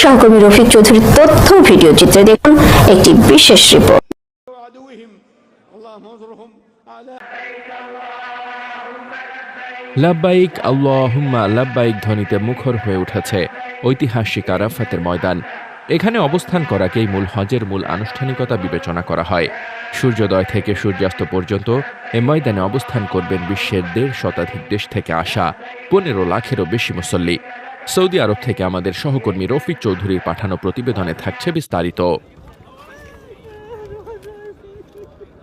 সহকর্মী রফিক চৌধুরীর তথ্য ভিডিও চিত্রে দেখুন একটি বিশেষ রিপোর্ট লাব্বাইক, আল্লাহুম্মা, লাব্বাইক ধ্বনিতে মুখর হয়ে উঠেছে ঐতিহাসিক আরাফাতের ময়দান। এখানে অবস্থান করাকেই মূল হজের মূল আনুষ্ঠানিকতা বিবেচনা করা হয়। সূর্যোদয় থেকে সূর্যাস্ত পর্যন্ত এ ময়দানে অবস্থান করবেন বিশ্বের দেড় শতাধিক দেশ থেকে আসা পনেরো লাখেরও বেশি মুসল্লি। সৌদি আরব থেকে আমাদের সহকর্মী রফিক চৌধুরীর পাঠানো প্রতিবেদনে থাকছে বিস্তারিত।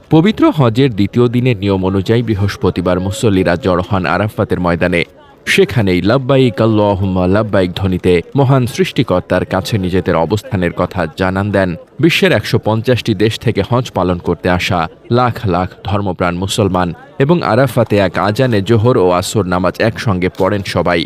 পবিত্র হজের দ্বিতীয় দিনের নিয়ম অনুযায়ী বৃহস্পতিবার মুসল্লিরা জড় হন আরাফাতের ময়দানে। সেখানেই লাব্বাই কাল্লাহম্মা লাব্বাইক ধ্বনিতে মহান সৃষ্টিকর্তার কাছে নিজেদের অবস্থানের কথা জানান দেন। বিশ্বের একশো পঞ্চাশটি দেশ থেকে হজ পালন করতে আসা লাখ লাখ ধর্মপ্রাণ মুসলমান এবং আরাফাতে এক আজানে জোহর ও আসর নামাজ একসঙ্গে পড়েন সবাই।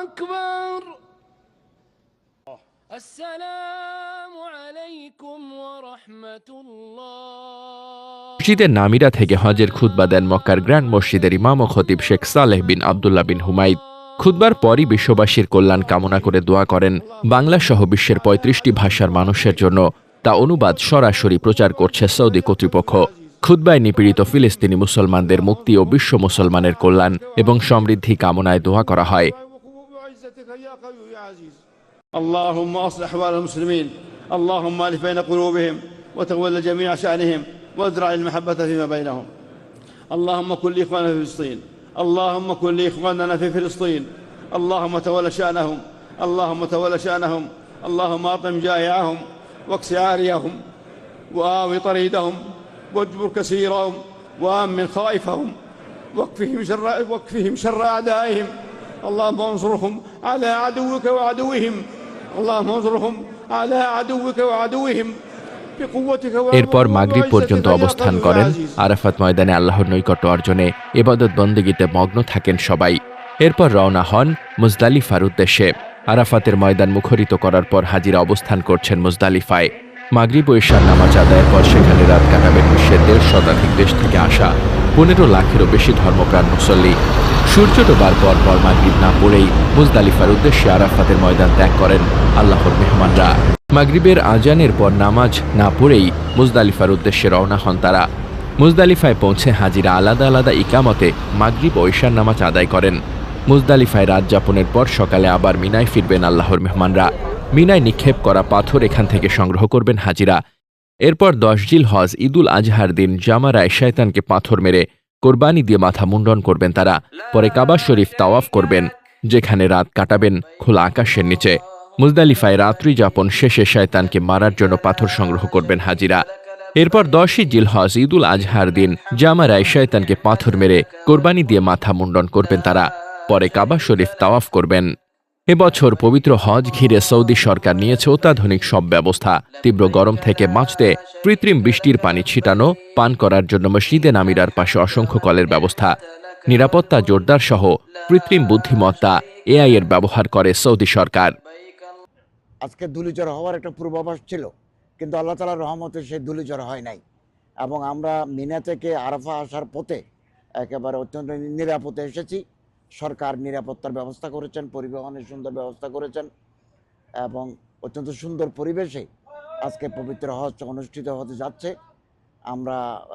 أكبر السلام عليكم ورحمة الله মসজিদের নামিরা থেকে হজের খুতবা দেন মক্কার গ্র্যান্ড মসজিদের ইমাম ও খতিব শেখ সালেহ বিন আবদুল্লাহ বিন হুমাইদ খুতবার পরই বিশ্ববাসীর কল্যাণ কামনা করে দোয়া করেন বাংলা সহ বিশ্বের পঁয়ত্রিশটি ভাষার মানুষের জন্য তা অনুবাদ সরাসরি প্রচার করছে সৌদি কর্তৃপক্ষ খুতবায় নিপীড়িত ফিলিস্তিনি মুসলমানদের মুক্তি ও বিশ্ব মুসলমানের কল্যাণ এবং সমৃদ্ধি কামনায় দোয়া করা হয় بعزتك يا قوي يا عزيز. اللهم أصلح أحوال المسلمين. اللهم ألف بين قلوبهم وتولى جميع شأنهم وازرع المحبة فيما بينهم. اللهم كن لإخواننا في فلسطين. اللهم كن لإخواننا في فلسطين. اللهم تولى شأنهم. اللهم تولى شأنهم. اللهم أطعم جائعهم واكس عاريهم وآوي طريدهم واجبر كسيرهم وآمن خائفهم واكفهم شر واكفهم شر أعدائهم. اللهم انصرهم على عدوك وعدوهم اللهم انصرهم على عدوك وعدوهم بقوتك এরপর মাগরিব পর্যন্ত وعزتك يا অবস্থান قوي يا করেন عزيز। আরাফাত ময়দানে আল্লাহর নৈকট্য অর্জনে এবাদত বন্দেগীতে মগ্ন থাকেন সবাই এরপর রওনা হন মুজদালিফার উদ্দেশ্যে আরাফাতের ময়দান মুখরিত করার পর হাজিরা অবস্থান করছেন মুজদালিফায় মাগরিব ও ঈশার নামাজ আদায়ের পর সেখানে রাত কাটাবেন বিশ্বের দেড় শতাধিক দেশ থেকে আসা পনেরো লাখেরও বেশি ধর্মপ্রাণ মুসল্লি সূর্য ডোবার পর পর মাগরিব না পড়েই মুজদালিফার উদ্দেশ্যে আরাফাতের ময়দান ত্যাগ করেন আল্লাহর মেহমানরা। মাগরিবের আজানের পর নামাজ না পড়েই মুজদালিফার উদ্দেশ্যে রওনা হন তারা। মুজদালিফায় পৌঁছে হাজিরা আলাদা আলাদা ইকামতে মাগরিব ও ঈশার নামাজ আদায় করেন। মুজদালিফায় রাত যাপনের পর সকালে আবার মিনায় ফিরবেন আল্লাহর মেহমানরা। মিনায় নিক্ষেপ করা পাথর এখান থেকে সংগ্রহ করবেন হাজিরা। এরপর দশ জিল হজ ঈদুল আজহার দিন জামারায় শয়তানকে পাথর মেরে কোরবানি দিয়ে মাথা মুন্ডন করবেন তারা। পরে কাবা শরীফ তাওয়াফ করবেন, যেখানে রাত কাটাবেন খোলা আকাশের নিচে। মুজদালিফায় রাত্রি যাপন শেষে শায়তানকে মারার জন্য পাথর সংগ্রহ করবেন হাজিরা। এরপর দশই জিলহজ, ঈদুল আজহার দিন, জামারায় শয়তানকে পাথর মেরে কোরবানি দিয়ে মাথা মুন্ডন করবেন তারা। পরে কাবা শরীফ তাওয়াফ করবেন। এবছর পবিত্র হজ ঘিরে সৌদি সরকার নিয়েছে অত্যাধুনিক সব ব্যবস্থা। তীব্র গরম থেকে বাঁচতে কৃত্রিম বৃষ্টির পানি ছিটানো, পান করার জন্য মসজিদে নামিরার পাশে অসংখ্য কলের ব্যবস্থা। নিরাপত্তা জোরদার সহ কৃত্রিম বুদ্ধিমত্তা এআই এর ব্যবহার করে সৌদি সরকার। আজকে ধুলিঝড় হওয়ার একটা পূর্বাভাস ছিল, কিন্তু আল্লাহ তালার রহমতে সেই ধুলিঝড় হয় নাই। এবং আমরা মিনা থেকে আরাফা আসার পথে একেবারে অত্যন্ত নিরাপদে এসেছি। সরকার নিরাপত্তার ব্যবস্থা করেছেন, পরিবহনের সুন্দর ব্যবস্থা করেছেন এবং অত্যন্ত সুন্দর পরিবেশে আজকে পবিত্র হজ অনুষ্ঠিত হতে যাচ্ছে। আমরা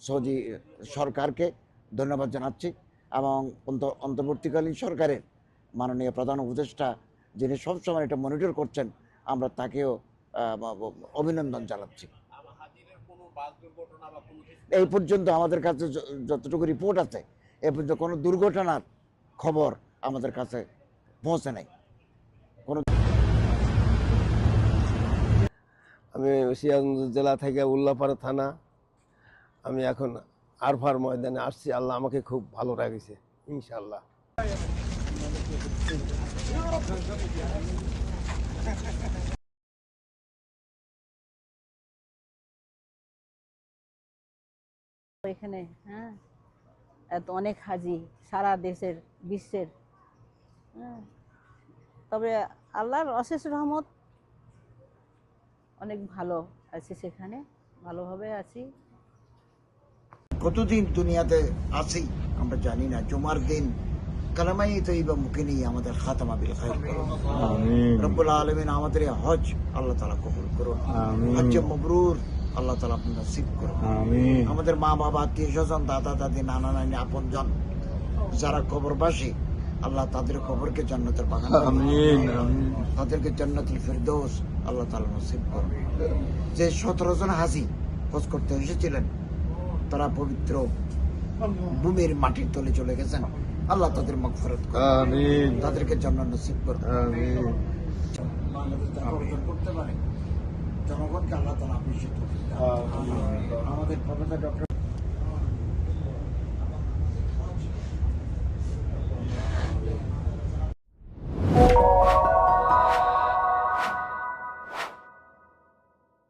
সৌদি সরকারকে ধন্যবাদ জানাচ্ছি এবং অন্ত- অন্তর্বর্তীকালীন সরকারের মাননীয় প্রধান উপদেষ্টা যিনি সবসময় এটা মনিটর করছেন, আমরা তাকেও অভিনন্দন জানাচ্ছি। এই পর্যন্ত আমাদের কাছে যতটুকু রিপোর্ট আছে এ পর্যন্ত কোনো দুর্ঘটনার খবর আমাদের কাছে পৌঁছে নাই। আমি সিরাজগঞ্জ জেলা থেকে উল্লাপাড়া থানা। আমি এখন আরফার ময়দানে আসছি। আল্লাহ আমাকে খুব ভালো রাখেছে ইনশাল্লাহ এখানে হ্যাঁ। এত অনেক হাজি সারা দেশের বিশ্বের। হ্যাঁ। তবে আল্লাহর অশেষ রহমত অনেক ভালো আছি সেখানে ভালোভাবে আছি। কতদিন দুনিয়াতে আছি আমরা জানি না। জুমার দিন কালামাই তৈবা মুখে নিয়ে আমাদের খাতামা বিল খাইর করুন। রব্বুল আলমিন আমাদের হজ আল্লাহ তালা কবুল করুন। হজ মবরুর আল্লাহ তালা আপনি নসিব করুন। আমাদের মা বাবা আত্মীয় স্বজন দাদা দাদি নানা নানি আপন জন যারা কবরবাসী আল্লাহ তাদের কবরকে জান্নাতের বাগান। তাদেরকে জান্নাতুল ফেরদৌস আল্লাহ তালা নসিব করুন। যে সতেরো জন হাজি খোঁজ করতে এসেছিলেন তারা পবিত্র ভূমির মাটির তলে চলে গেছেন। আল্লাহ তাদের মগফরত করুন। তাদেরকে জান্নাত নসিব করুন। অর্জন করতে পারে। জনগণকে আল্লাহ তালা তৌফিক আমাদের প্রফেসর ডক্টর